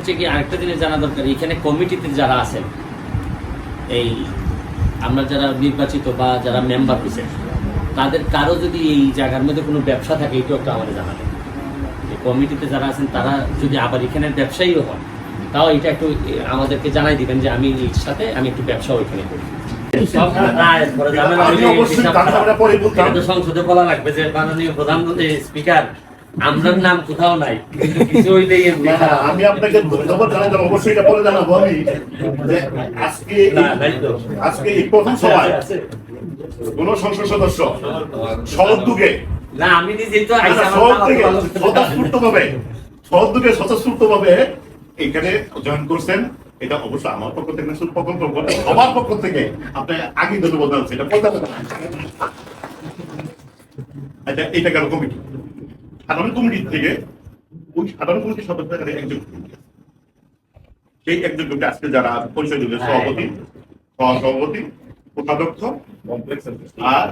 হচ্ছে কি আরেকটা জিনিস জানা দরকার এখানে কমিটিতে যারা আছেন এই আমরা যারা নির্বাচিত বা যারা মেম্বার হয়েছে তাদের কারও যদি এই জায়গার মধ্যে কোনো ব্যবসা থাকে এটাও একটা আমাদের জানাবেন কমিটিতে যারা আছেন তারা যদি আবার এখানে ব্যবসায়ীও হন তাও এটা একটু আমাদেরকে জানাই দিবেন যে আমি এর সাথে আমি একটু ব্যবসা ওইখানে করি। সংসদে বলা লাগবে যে মাননীয় প্রধানমন্ত্রী স্পিকার আমরার নাম কোথাও নাই কিছু হইলেই আমি আপনাকে ধন্যবাদ জানাই অবশ্যই এটা পরে জানাব আমি আজকে। আজকে এই প্রথম সভায়। কোন সংসদ সদস্য সহদ্যোগে না আমি নিজেই তো। স্বতঃস্ফূর্ত ভাবে সহদ্যোগে স্বতঃস্ফূর্ত ভাবে এখানে জয়েন করছেন এটা অবশ্যই আমার পক্ষ থেকে পক্ষ সবার পক্ষ থেকে আপনি আগে ধন্যবাদ জানাচ্ছি এটা আচ্ছা এটা গেল কমিটি সাধারণ কমিটির থেকে ওই সাধারণ কমিটির সদস্যদের একজন সেই একজন কমিটি আজকে যারা পরিচয় হ্যাঁ। সভাপতি সহসভাপতি কোষাধ্যক্ষ আর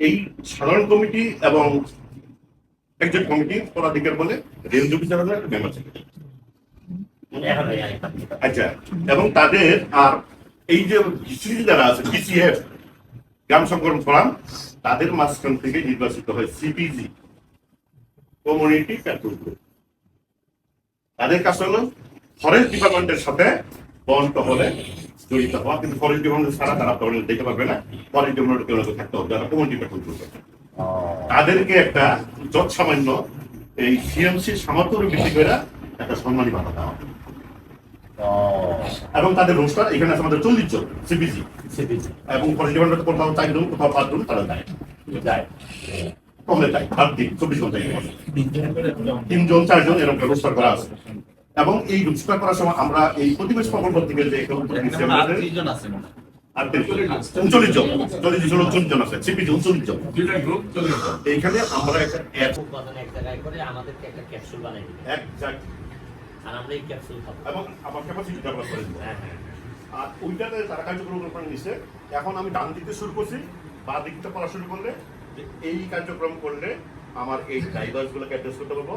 এই সাধারণ কমিটি এবং একজন কমিটি পদাধিকার বলে রেঞ্জ অফিসার একটা মেম্বার সেক্রেটারি এই আইন। আচ্ছা এবং তাদের আর এই যে হিস্ট্রি যারা আছে পিসিএফ গ্রাম সংকলন ফোরাম তাদের মাঝখান থেকে নির্বাচিত হয় সিপিজি কমিউনিটি প্যাট্রোল গ্রুপ তাদের কাজ হলো ফরেস্ট ডিপার্টমেন্টের সাথে বন টহলে জড়িত হওয়া কিন্তু ফরেস্ট ডিপার্টমেন্ট ছাড়া তারা টহলে দেখতে পারবে না ফরেস্ট ডিপার্টমেন্টের থাকতে হবে যারা কমিউনিটি প্যাট্রোল গ্রুপ তাদেরকে একটা যত সামান্য এই সিএমসি সামর্থ্য বৃদ্ধি করে একটা সম্মানী ভাতা দেওয়া হবে। এবং তাদের রোস্টার এখানে আছে আমাদের চল্লিশ জন সিপিজি সিপিজি। এবং ফরেস্ট ডিপার্টমেন্ট কোথাও চারজন কোথাও পাঁচজন তারা যায় যায়। কমলে যায় সাত দিন চব্বিশ ঘণ্টা তিনজন চারজন এরকম রোস্টার করা আছে। এবং এই রোস্টার করার সময় আমরা এই প্রতিবেশ প্রকল্প থেকে যে একটা উদ্যোগ নিচ্ছি আমাদের, আর উনচল্লিশ জন। চল্লিশ জন উনচল্লিশ জন আছে সিপিজি উনচল্লিশ জন। এইখানে আমরা একটা এক জায়গায় করে আমাদেরকে একটা ক্যাপসুল বানাই এক আর আমরা এই ক্যাপসুল খাব। এবং আমার ক্যাপাসিটি ডেভেলপ করে হ্যাঁ হ্যাঁ। আর ওইটাতে তারা কার্যক্রম নিচ্ছে এখন আমি ডান দিতে শুরু করছি বা দিকটা পড়া শুরু করলে যে এই কার্যক্রম করলে আমার এই ড্রাইভার্স গুলোকে অ্যাড্রেস করতে পারব।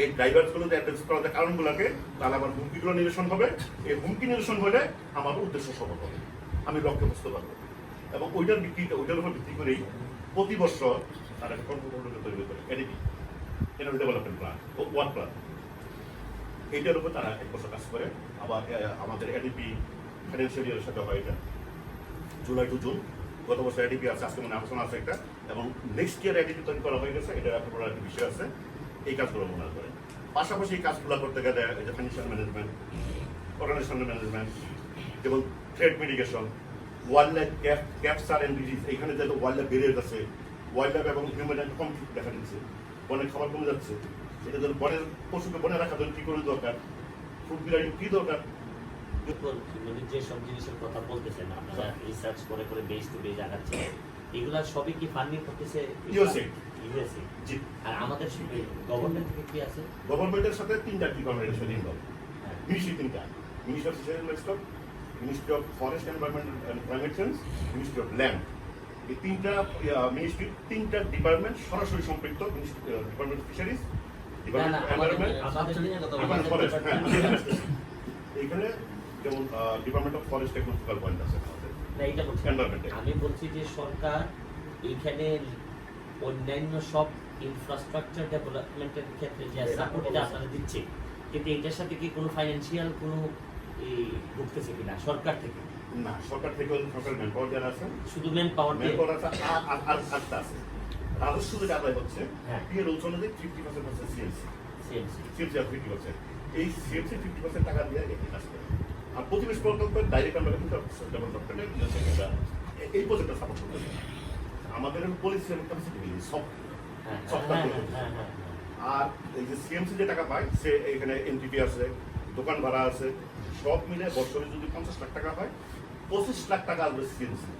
এই ড্রাইভার্স গুলোকে অ্যাড্রেস করাতে কারণগুলোকে, তাহলে আমার হুমকিগুলো নিরসন হবে। এই হুমকি নিরসন হলে আমার উদ্দেশ্য সফল হবে। আমি লক্ষ্যে বুঝতে পারব। এবং ওইটার ভিত্তিতে, ওইটার উপর ভিত্তি করেই প্রতি বছর তারা একটা তৈরি করে। এডিপি এটা ডেভেলপমেন্ট প্ল্যান ও ওয়ার্ক প্ল্যান এইটার উপর তারা এক বছর কাজ করে। আবার আমাদের এডিপি ফাইন্যান্সিয়াল ইয়ারের সাথে হয় এটা। জুলাই টু জুন গত বছর এডিপি আছে, আজকে মনে আলোচনা আছে একটা। এবং নেক্সট ইয়ার এডিপি তৈরি করা হয়ে গেছে এটা একটা একটা বিষয় আছে এই কাজগুলো মনে করে পাশাপাশি এই কাজগুলো করতে গেলে যে ফাইন্যান্সিয়াল ম্যানেজমেন্ট অর্গানাইজেশনাল ম্যানেজমেন্ট যেমন threat mitigation wildlife cap capture and disease এখানে যে ওয়াইল্ড লাইফ বেড়ে যাচ্ছে ওয়াইল্ড লাইফ এবং হিউম্যান লাইফ কমপ্লিট দেখা দিচ্ছে বনের খাবার কমে যাচ্ছে এটা জন্য বনের পশুকে বনে রাখার জন্য কি করে দরকার? ফুড গ্রেডিং কি দরকার? মানে যে সব জিনিসের কথা বলতেছেন আপনারা রিসার্চ করে করে বেস টু বেস আগাচ্ছেন এগুলা সবই কি ফান্ডিং করতেছে USA ইউএসএ? জি। আর আমাদের গভর্নমেন্ট থেকে কি আছে? গভর্নমেন্টের সাথে তিনটা ডিপার্টমেন্টের ইনভলভ হ্যাঁ। মিনিস্ট্রি তিনটা। Ministry of fishery livestock ministry of forest environment and climate change ministry of land এই তিনটা মিনিস্ট্রি তিনটা ডিপার্টমেন্ট সরাসরি সম্পৃক্ত ডিপার্টমেন্ট ফিশারিজ ডিপার্টমেন্ট হ্যাঁ। যেমন department of forest technological point আছে। আমাদের না এটা বলছি। আমি বলছি যে সরকার এইখানে অন্যান্য সব ইনফ্রাস্ট্রাকচার ডেভেলপমেন্টের ক্ষেত্রে যে সাপোর্টটা আপনারা দিচ্ছে কিন্তু এটার সাথে কি কোনো ফাইন্যান্সিয়াল কোনো ঢুকতেছে কিনা সরকার থেকে? না সরকার থেকে সরকার ম্যান পাওয়ার যারা আছে শুধু মেন পাওয়ার ম্যান পাওয়ার আছে আর আর আর আছে। রাজস্ব যেটা আদায় হচ্ছে। হ্যাঁ। পিএল রুলস অনুযায়ী ফিফটি পার্সেন্ট হচ্ছে সিএলসি সিএমসি সিএলসি আর ফিফটি পার্সেন্ট এই ফিফটি পার্সেন্ট টাকা দিয়ে এই কাজ করে। আর প্রতিবেশ প্রকল্পের ডাইরেক্ট আমরা কিন্তু ডেভেলপমেন্টে এই প্রজেক্টটা সাপোর্ট করতে আমাদের পলিসি এবং ক্যাপাসিটি সব হ্যাঁ সব আর এই যে সিএমসি যে টাকা পায় সে এখানে এনটিপি আছে দোকান ভাড়া আছে সব মিলে বছরে যদি পঞ্চাশ লাখ টাকা হয় পঁচিশ লাখ টাকা আসবে সিএমসি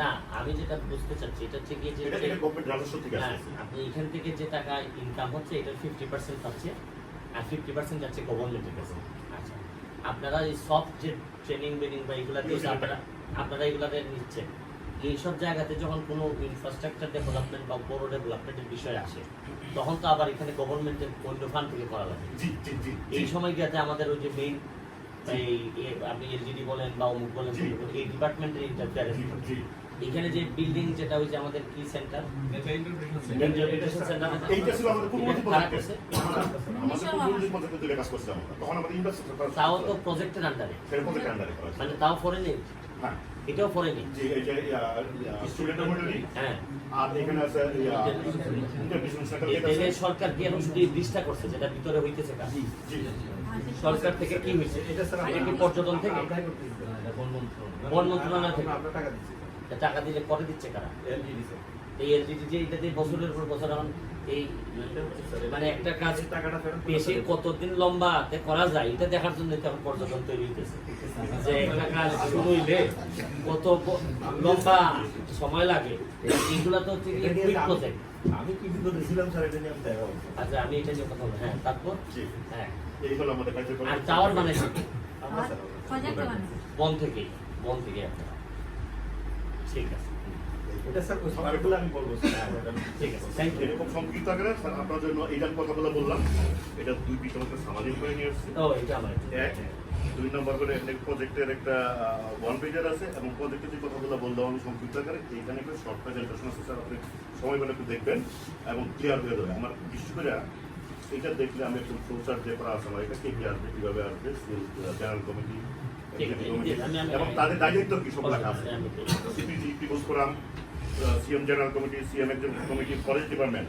না আমি যেটা বুঝতে চাচ্ছি এটা হচ্ছে গিয়ে যে এটা এটা হ্যাঁ, আপনি এখান থেকে যে টাকা ইনকাম হচ্ছে এটার ফিফটি পার্সেন্ট পাচ্ছে আর ফিফটি পার্সেন্ট যাচ্ছে গভর্নমেন্টের কাছে। আপনারা এই সফট যে ট্রেনিং বেনিং বা এগুলাতে আপনারা আপনারা এগুলাতে নিচ্ছেন। এইসব জায়গাতে যখন কোনো ইনফ্রাস্ট্রাকচার ডেভেলপমেন্ট বা বড় ডেভেলপমেন্টের বিষয় আসে তখন তো আবার এখানে গভর্নমেন্টের অন্য ফান্ড থেকে করা লাগে। এই সময় গিয়ে আমাদের ওই যে মেইন এই আপনি এলজিডি বলেন বা অমুক বলেন এই ডিপার্টমেন্টের ইন্টারফেয়ারেন্স এখানে যে বিল্ডিং যেটা হয়েছে আমাদের কি সেন্টার এইটা ছিল আমাদের আমাদের কাজ করছিলাম তখন আমাদের তাও তো প্রজেক্টের আন্ডারে সেটা প্রজেক্ট আন্ডারে মানে তাও ফরেন হ্যাঁ। এটাও ফরেন এইড যে স্টুডেন্ট মডেলি হ্যাঁ। আর এখানে আছে সরকার কি এখন শুধু এই করছে যেটা ভিতরে হইতেছে কাজ? জি সরকার থেকে কি হয়েছে এটা কি পর্যটন থেকে? বন মন্ত্রণালয়। থেকে। টাকা দিলে পরে দিচ্ছে কারা? এই এলজিডি যে এটাতে বছরের পর বছর এখন এই মানে একটা কাজ পেশে কতদিন লম্বা তে করা যায় এটা দেখার জন্য এখন পর্যটন তৈরি হইতেছে। যে একটা কাজ শুরু হইলে কত লম্বা সময় লাগে এগুলা তো হচ্ছে প্রজেক্ট আমি কিছু করেছিলাম স্যার এটা নিয়ে দেখা আচ্ছা আমি এটা নিয়ে কথা বলব। হ্যাঁ তারপর? হ্যাঁ। এই হলো আমাদের আর টাওয়ার বানানো বন থেকে বন থেকে একটা। ঠিক আছে। এটা স্যার ওই সবগুলো আমি বলব স্যার। ঠিক আছে থ্যাংক ইউ এরকম সংক্ষিপ্ত আকারে স্যার আপনার জন্য এইটার কথাগুলো বললাম এটা দুই আমাদের সামাজিক করে নিয়ে এসেছি। ও এটা আমার এক দুই নম্বর করে একটা প্রজেক্টের একটা ওয়ান পেজার আছে এবং প্রজেক্টের যে কথাগুলো বললাম আমি সংক্ষিপ্ত আকারে এইখানে একটা শর্ট প্রেজেন্টেশন আছে স্যার আপনি সময় করে একটু দেখবেন এবং ক্লিয়ার হয়ে যাবে আমার বিশেষ করে এটা দেখলে আমি একটু ফ্লোচার যে করা আছে আমার এটা কে কি আসবে কীভাবে আসবে জেনারেল কমিটি এবং তাদের দায়িত্ব কি সব লেখা আছে? CPG people's forum CM general committee CM committee forest department.